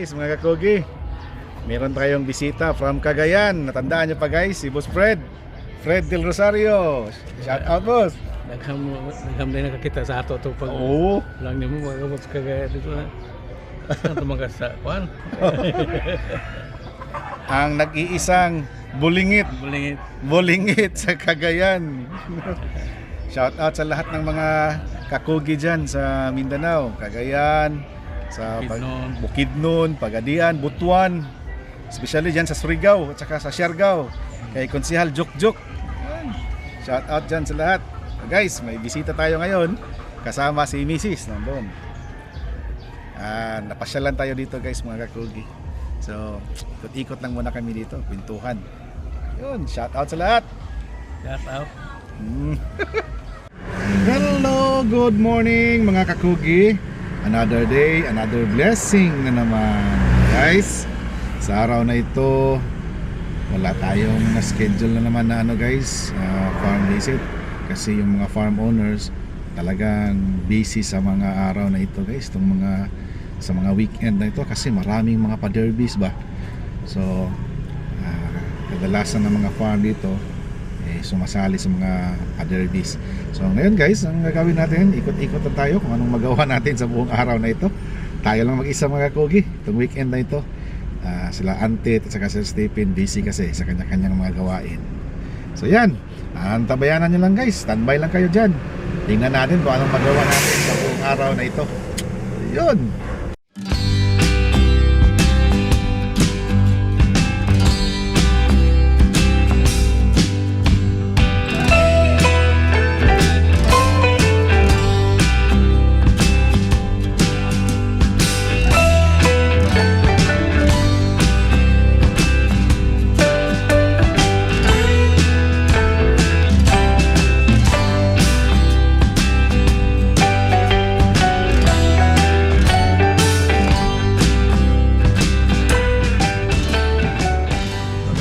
Guys, mga kakugi, meron tayong bisita from Cagayan. Natandaan nyo pa guys, si Boss Fred. Fred Del Rosario. Shout out, boss. Nagham, nagham din nakakita sa ato to pag Oo. lang niyo mo magabot ka kagaya dito na. Saan tumagas sa kwan? Ang nag-iisang bulingit. Bulingit. Bulingit sa Cagayan. Shout out sa lahat ng mga kakugi dyan sa Mindanao, Cagayan, sa Bukidnon. Bukidnon, Pagadian, Butuan, especially dyan sa Surigao at saka sa Siargao, kay Konsihal Jokjok. Shout out dyan sa lahat. Guys, may bisita tayo ngayon kasama si Mrs. nandun. Ah, napasyalan tayo dito guys mga kakugi. So, ikot-ikot lang muna kami dito, pintuhan. Yun, shout out sa lahat. Shout out. Mm. Hello, good morning mga kakugi. Another day, another blessing na naman. Guys, sa araw na ito, wala tayong na-schedule na naman na ano guys, ah, farm visit. Kasi yung mga farm owners talagang busy sa mga araw na ito guys, itong mga sa mga weekend na ito kasi maraming mga pa-derbies ba. So, ah, kadalasan ng mga farm dito sumasali sa mga pa-derbies. So ngayon guys, ang gagawin natin, ikot-ikot tayo kung anong magawa natin sa buong araw na ito. Tayo lang mag-isa mga kogi, itong weekend na ito. Ah, sila Ante at saka si Stephen busy kasi sa kanya-kanyang mga gawain. So yan, ang tabayanan nyo lang guys, standby lang kayo dyan. Tingnan natin kung anong magawa natin sa buong araw na ito. Yun!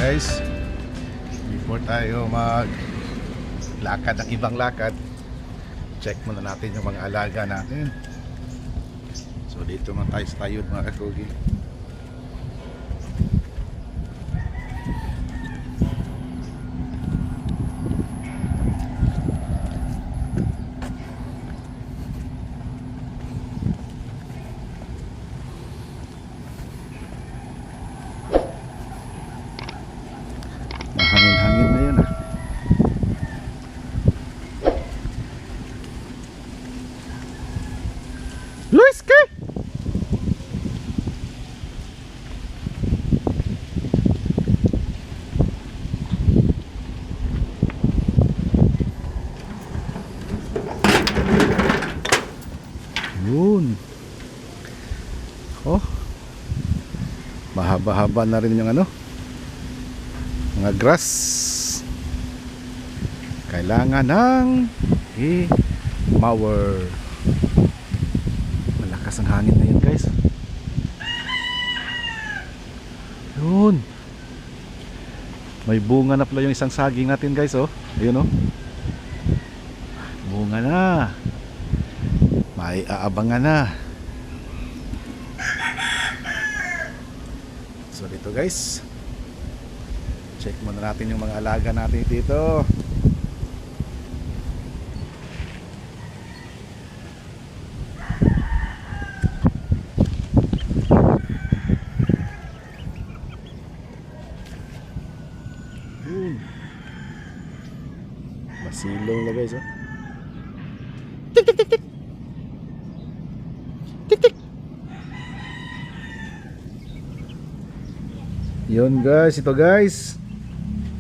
Guys, before tayo mag lakad ng ibang lakad, check muna natin yung mga alaga natin. So dito man tayo sa tayo mga kakugi. Mahangin-hangin na yun ah. Luis, ke? Yun. Oh. Mahaba-haba na rin yung ano mga grass. Kailangan ng i-mower malakas ang hangin na yun guys. Yun. May bunga na pala yung isang saging natin guys oh. Ayun oh. Bunga na. May aabangan na so dito guys Check muna natin yung mga alaga natin dito. Yun. Masilong na guys, oh. Tik tik tik Yun guys, ito guys.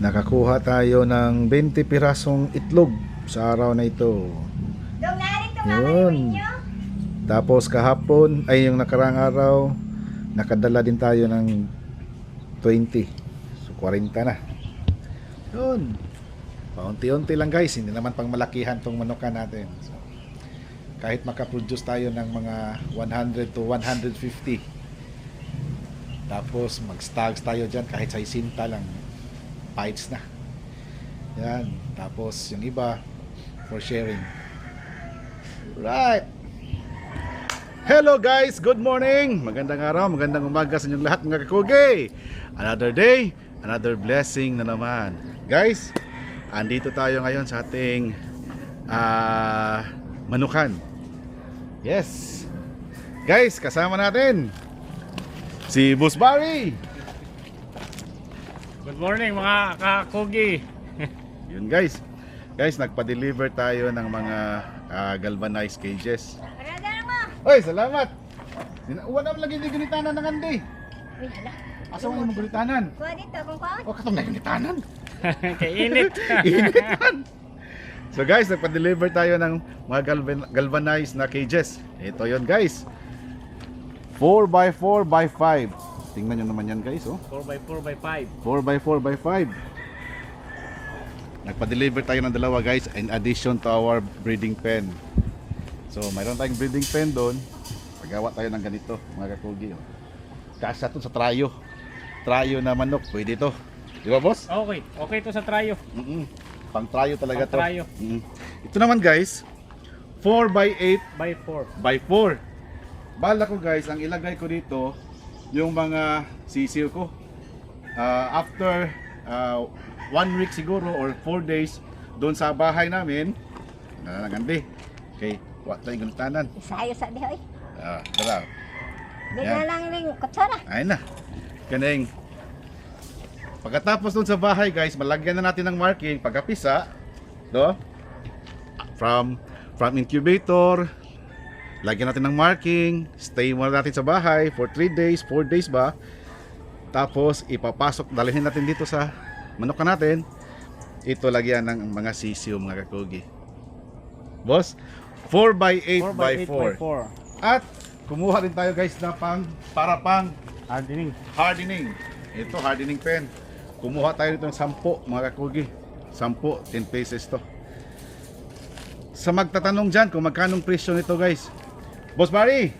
Nakakuha tayo ng 20 pirasong itlog sa araw na ito. Yun. Tapos kahapon, ay yung nakarang araw, nakadala din tayo ng 20. So 40 na. Yun. Paunti-unti lang guys, hindi naman pang malakihan tong manukan natin. So, kahit makaproduce tayo ng mga 100 to 150. Tapos mag-stags tayo dyan kahit sa isinta lang. Pints na. Yan. Tapos yung iba for sharing. Right. Hello guys, good morning! Magandang araw, magandang umaga sa inyong lahat mga kakugi! Another day, another blessing na naman. Guys, andito tayo ngayon sa ating ah, manukan. Yes! Guys, kasama natin si Boss Barry! Good morning mga kakugi. Yun guys. Guys, nagpa-deliver tayo ng mga ah, galvanized cages. Oy, salamat! Uwan naman lagi di ganitanan ng andi. Asa mo yung ganitanan? Kuha dito kung kuha. O, katong na ganitanan. Kay init. Initan. So guys, nagpa-deliver tayo ng mga galvan- galvanized na cages. Ito yon guys. 4x4 by 5. Tingnan nyo naman yan guys, oh. 4x4 by 5. 4x4 by 5. Nagpa-deliver tayo ng dalawa guys in addition to our breeding pen. So mayroon tayong breeding pen doon. Pagawa tayo ng ganito mga kakugi. Oh. Kasya to sa trayo. Trayo na manok, pwede to. Di ba boss? Okay, okay to sa tryo. Mm-mm. Pang trayo talaga Pang trayo. to. Mm. Ito naman guys, 4 by 8 By 4. by 4. Bala ko guys, ang ilagay ko dito yung mga sisiw ko. Ah, after ah, one week siguro or 4 days doon sa bahay namin, nalalangandi. Okay, what tayo ganitanan. Isayo sa dihoy. Ah, tara. Na lang ring kutsara. Ayun na. Ganing. Pagkatapos dun sa bahay guys, malagyan na natin ng marking pagkapisa. Do? From from incubator, lagyan natin ng marking, stay muna natin sa bahay for 3 days, 4 days ba. Tapos ipapasok, dalhin natin dito sa manok natin. Ito lagyan ng mga sisiyo mga kakugi. Boss, 4 by 8 by 4. 4. At kumuha rin tayo guys na pang para pang Hardening. hardening. Ito hardening pen. Kumuha tayo nito ng 10 mga kakugi. 10, 10 pesos to. Sa magtatanong dyan kung magkanong presyo nito guys. Boss Barry.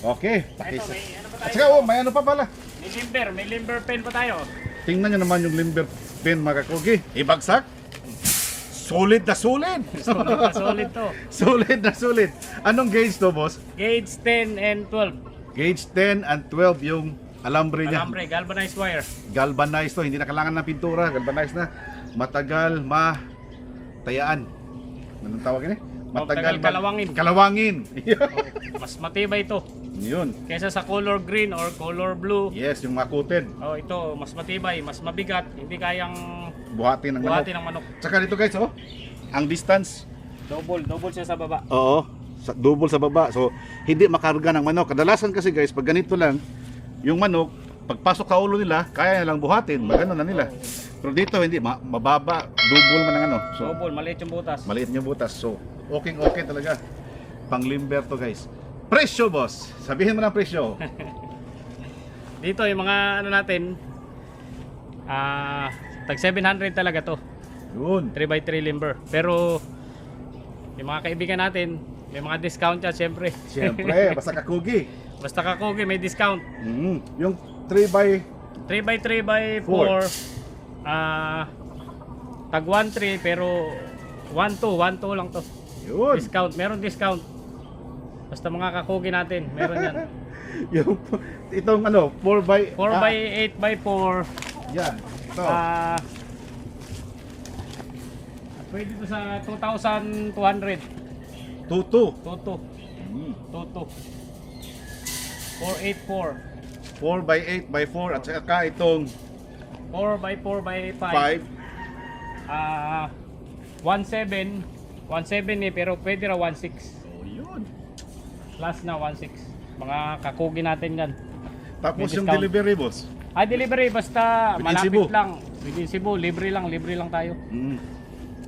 Okay. Ito, Pakisa. may ano pa At saka oh, may ano pa pala. May limber, may limber pen pa tayo. Tingnan nyo naman yung limber pen mga kakugi. Ibagsak. Solid na solid. Solid na solid to. solid na solid. Anong gauge to boss? Gauge 10 and 12. Gauge 10 and 12 yung alambre niya. Alambre, galvanized wire. galvanized to, hindi na kailangan ng pintura, galvanized na. Matagal matayaan. Anong tawag yun eh? Matagal ma- kalawangin. Kalawangin. Mas matibay to. Yun. Kaysa sa color green or color blue. Yes, yung makutin. Oh, ito mas matibay, mas mabigat, hindi kayang Buhatin ng buhati manok. ng manok. Tsaka dito guys, oh. Ang distance. Double, double siya sa baba. Oo. Sa, double sa baba. So, hindi makarga ng manok. Kadalasan kasi guys, pag ganito lang, yung manok, pagpasok sa ulo nila, kaya nilang buhatin. Magano na nila. Pero dito, hindi. Ma- mababa. Double man ang ano. So, Double, maliit yung butas. Maliit yung butas. So, okay okay talaga. Pang limber to guys. Presyo boss. Sabihin mo ng presyo. Dito yung mga ano natin, ah, tag 700 talaga to. Yun. 3x3 limber. Pero yung mga kaibigan natin, may mga discount yan syempre. Siyempre, basta kakugi. Basta kakugi may discount. Mm. Yung 3 by 3x3 by 4 Ah tag 1.3 pero 1.2, 1.2 lang to. yun. Discount, meron discount. Basta mga kakugi natin, meron yan. yung itong ano, 4 by 4 by 8 by 4 Yan. Ito. Ah. pwede to sa 2,200. 22. Toto. Mm. Toto. 484. 4 by 8 by 4 at saka itong 4 by 4 by 5. 5. Ah. 17. 17 eh, pero pwede ra 16. Oh, yun. Last na 16. Mga kakugi natin yan. Tapos May yung discount. delivery boss. Ah, delivery basta Within malapit Cebu. lang. Within Cebu, libre lang, libre lang tayo. Mm.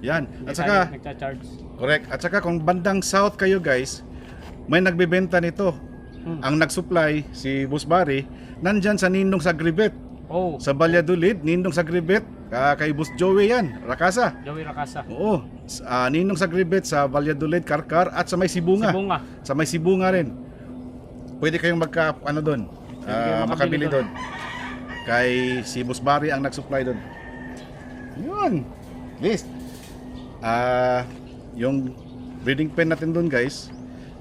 Yan. Hindi At tayo saka nagcha-charge. correct. At saka kung bandang south kayo guys, may nagbebenta nito. Hmm. Ang nag-supply si Boss Barry nandyan sa Nindong Sagribet. Oh, Sa Valladolid, Nindong Sagribet. Ah, kay Boss Joey yan, Rakasa. Joey Rakasa. Oo. Ah, Ninong Sagribet sa Valladolid, Karkar at sa may Sibunga. Sibunga. Sa may Sibunga rin. Pwede kayong magka ano doon. Ah, makabili doon. Kay si Boss Barry ang nag-supply doon. Yun. List. Ah, yung breeding pen natin doon, guys.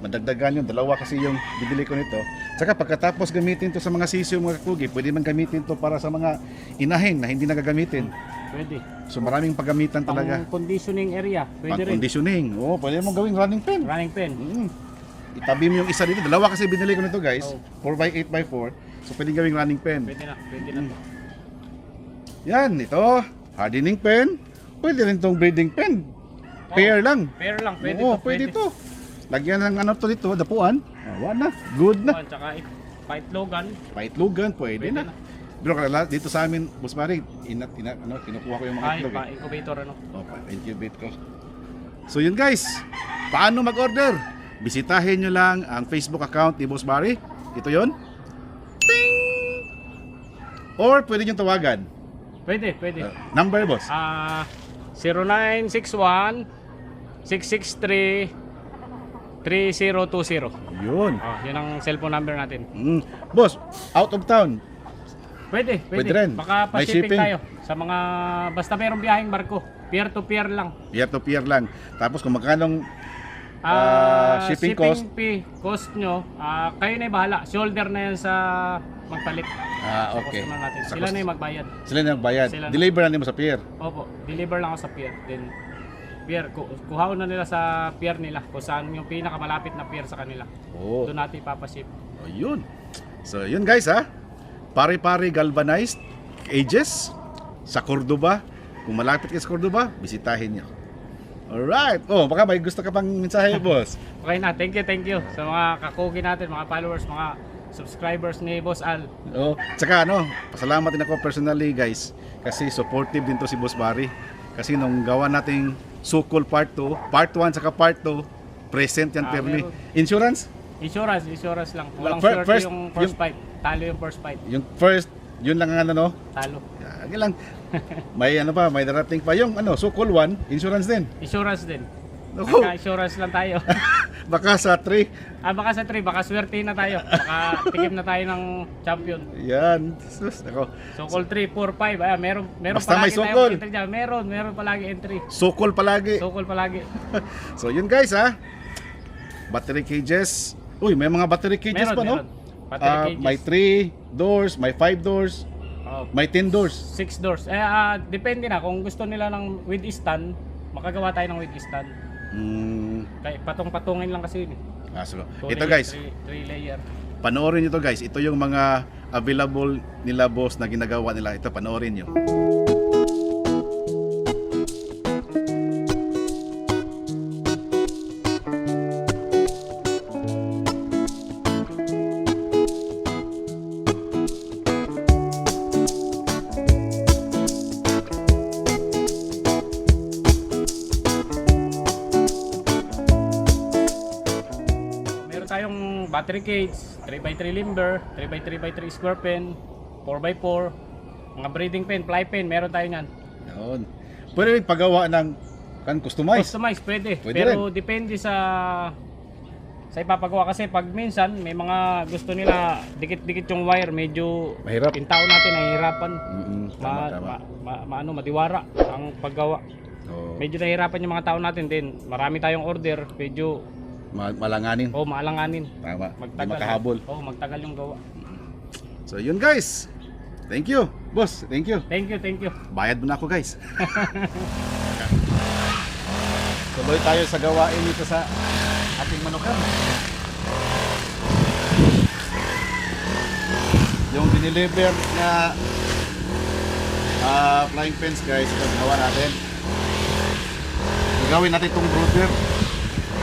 Madagdagan yun. Dalawa kasi yung bibili ko nito. Tsaka pagkatapos gamitin to sa mga sisiyo mga kakugi, pwede man gamitin to para sa mga inahin na hindi nagagamitin. Pwede. So maraming paggamitan talaga. Pang conditioning area. Pang Pwede rin. conditioning. Oo, pwede mong gawing running pen. Running pen. Mm. Itabi mo yung isa dito. Dalawa kasi binili ko nito guys. Oh. 4x8x4. So pwede gawing running pen. Pwede na. Pwede na. to. Yan, ito. Hardening pen. Pwede rin tong breeding pen. Pair lang. Pair lang. Pwede Oo, to. pwede to. Lagyan ng ano to dito, dapuan. Ah, na. Good na. Tsaka it- paitlogan. Paitlugan, pwede, Pwede na. na. Pero kalala, dito sa amin, Boss Mari, inat, inat, ano, kinukuha ko yung mga Ay, itlog. pa Eh. incubator ano. O, pa-incubate ko. So yun guys, paano mag-order? Bisitahin nyo lang ang Facebook account ni Boss Barry. Ito yon. Ting! Or pwede nyo tawagan. Pwede, pwede. Uh, number, boss. Ah, 0961 663 3020. Yun. Oh, yun ang cellphone number natin. Mm. Boss, out of town. Pwede, pwede. Pwede rin. Baka May pa-shipping shipping. tayo sa mga basta mayroong biyaheng barko. Peer to peer lang. Peer to peer lang. Tapos kung magkanong Ah, Ah, shipping cost? fee, cost nyo, ah, kayo na yung bahala. Shoulder na yan sa magpalit. Ah, Sa okay. customer natin. Sa Sila cust- na yung magbayad. Sila na nagbayad. Sila na. Deliver na mo sa pier. Opo, deliver lang ako sa pier. Then, pier, ku kuhaon na nila sa pier nila kung saan yung pinakamalapit na pier sa kanila. Oh. Doon natin ipapaship. Ayun. So, yun guys ha. Pare-pare galvanized ages sa Cordoba. Kung malapit ka sa Cordoba, bisitahin nyo. Alright. Oh, baka may gusto ka pang mensahe, boss. Okay na, thank you, thank you sa mga kakugi natin, mga followers, mga subscribers ni Boss Al. Oh, tsaka ano, pasalamat din ako personally, guys. Kasi supportive din to si Boss Barry. Kasi nung gawa nating Sukol Part 2, Part 1 saka Part 2, present yan Ah, Perli. meron. Insurance? Insurance, insurance lang. Walang Fir- swerte first- yung first yung- fight. Talo yung first fight. Yung first, yun lang ang ano, no? Talo. Yan lang. may ano pa, may darating pa. Yung ano, Sukol 1, insurance din. Insurance din. Naku. Nagka-insurance lang tayo. Baka sa 3, ah, baka sa 3, baka swerte na tayo. Baka tikim na tayo ng champion. Yan. Sus, ako. So call 3, 4, 5. Ah, meron meron Basta may palagi sukol. entry dyan. Meron, meron palagi entry. Sukol palagi. So call palagi. So yun guys ha. Battery cages. Uy, may mga battery cages Meron, pa no? meron. Battery Ah, cages. may 3 doors, may 5 doors, Oh, may 10 doors. six doors. Eh, ah, depende na kung gusto nila ng with stand, makagawa tayo ng with stand. Mm, Kaya patong-patungin lang kasi yun. eh. ah, so, Two ito layer, guys, three, three layer. panoorin nyo to guys. Ito yung mga available nila boss na ginagawa nila. Ito, panoorin nyo. Battery cage, 3x3 limber, 3x3x3 square pen, 4x4, mga breeding pen, fly pen, meron tayo niyan. Yun. Pwede rin pagawa ng kan customize. Customize pwede, Pwede pero depende sa sa ipapagawa kasi pag minsan may mga gusto nila dikit-dikit yung wire, medyo Mahirap. yung tao natin nahihirapan. Mm, tama, Ma, tama. ma, ma, ma- ano, madiwara ang paggawa. Oh, Medyo nahihirapan yung mga tao natin din. Marami tayong order, medyo ma- malanganin. oh maalanganin. Tama. Di Magtagal. makahabol. Oh, magtagal yung gawa. So yun guys. Thank you. Boss, thank you. Thank you, thank you. Bayad mo na ako guys. Tuloy tayo sa gawain dito sa ating manukan. Yung dineliver na ah, flying pens guys, ito ginawa natin. Gagawin natin itong brooder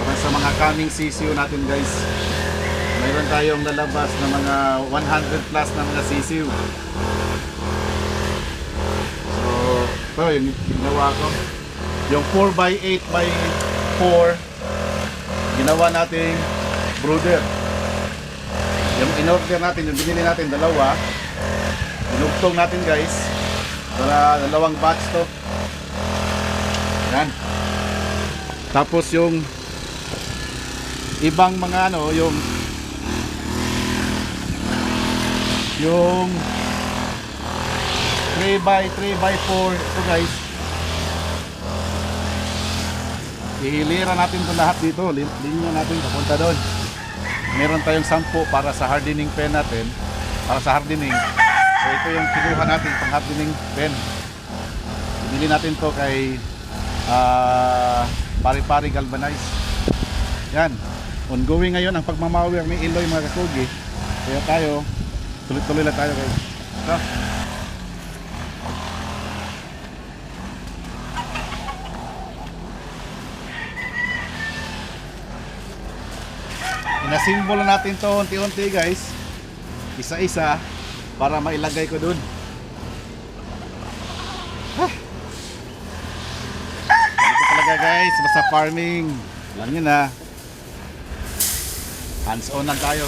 para sa mga coming CCU natin guys. Mayroon tayong lalabas na mga 100 plus na mga CCU. So, ito yung ginawa ko. Yung 4x8 by 4 ginawa nating brooder. Yung in-order natin, yung binili natin dalawa, dinugtong natin guys para dalawang batch to. Yan. Tapos yung ibang mga ano, yung yung 3 by 3 by 4 ito guys ihilira natin ito lahat dito. Lin- Linya natin papunta doon. Meron tayong sampu para sa hardening pen natin. Para sa hardening. So ito yung kinuha natin pang hardening pen. Binili natin to kay ah, pari-pari galvanized. Yan. Ongoing ngayon ang pagmamawi ang may iloy mga kakugi. Kaya tayo, tuloy-tuloy lang tayo guys. So, Inasimbolo natin to unti-unti guys. Isa-isa para mailagay ko dun. Ah. Ito talaga guys, basta farming. Alam nyo na. Hands on lang tayo.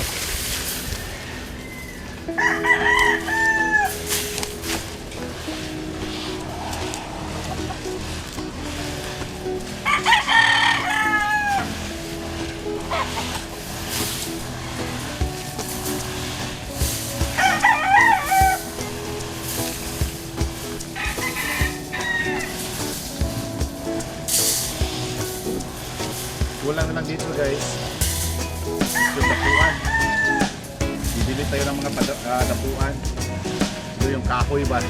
Kulang na lang dito guys. Bibili tayo ng mga pada- ah. Ito yung kahoy ba?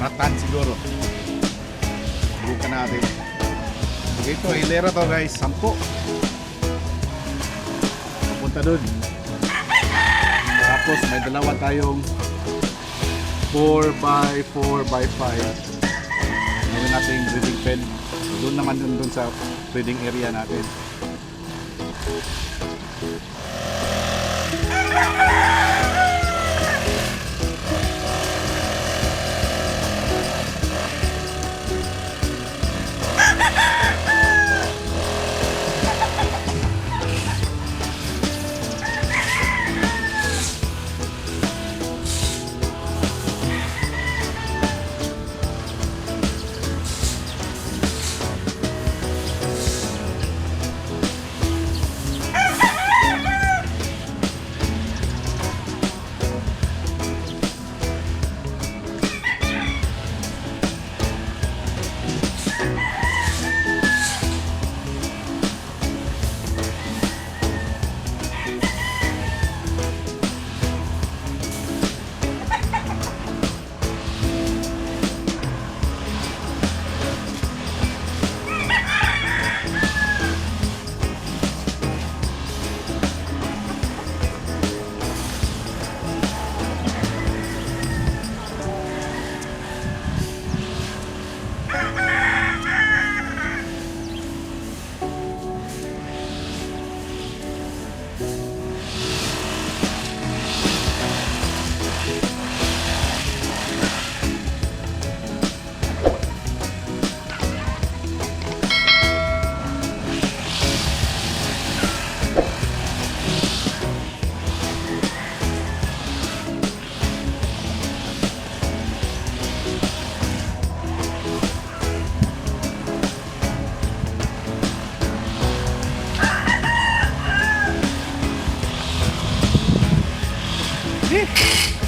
Ratan siguro. Bukan natin. Ito, hilera to guys. Sampo. Papunta dun. Tapos may dalawa tayong 4x4 by 5 Gawin natin breeding pen. Doon naman dun, dun sa breeding area natin. Hadi.